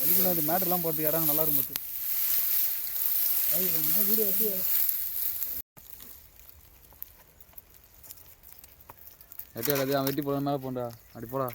அதுக்குள்ள அந்த மேட்டர்லாம் போகிறதுக்கு இடம் நல்லா இருக்கும் பார்த்து. வீடு வச்சு வெட்டி அது அவன் வெட்டி போட மேலே போண்டா அப்படி போடா.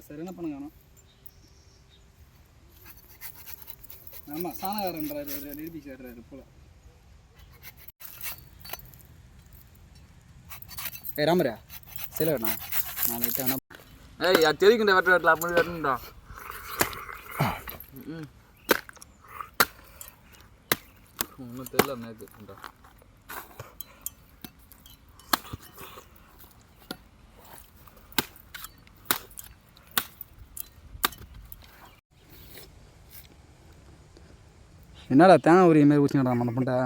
சரி என்ன பண்ணுங்க ஆனால் ஆமாம் சாணகாரன்றாரு ஒரு நிரூபிச்சு ஆடுறாரு போல ஏய் ராமரா சில வேணா நான் ஏய் தெரிவிக்கின்ற வெட்ட வெட்டல அப்படி வெட்டணும்டா ம். ஒன்றும் தெரியல நேற்றுண்டா என்னடா தேங்காய் உரிய மாதிரி ஊற்றினடா நம்ம பண்ணிட்டா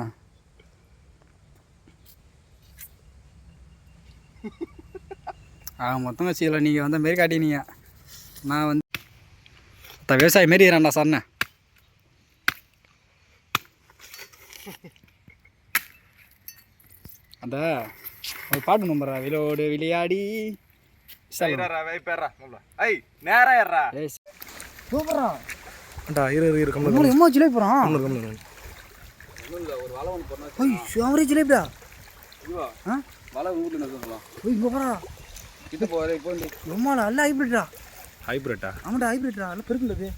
ஆ மொத்தம் வச்சுக்கல நீங்கள் வந்த மாரி காட்டினீங்க. நான் வந்து அத்த விவசாயி மாரி இருக்கிறேன்டா சொன்னேன் அந்த ஒரு பாட்டு நம்புறா விலோடு விளையாடி. சூப்பரா. இரு இரு இரு நம்மளும் எம்மா ஜிலேபி போகிறான் ஒன்று போனா ஐய் அவரே ஜிலேபிடா இதுவா ஆ? வலை ஊட்டில் சொல்லலாம் ஓய் இங்கே கிட்ட போகிற இப்போ எல்லாம் ஹைப்ரிட்டா ஹைப்ரிட்டா ஆமாடா ஹைப்ரிட்டா எல்லாம் பெருக்குள்ளது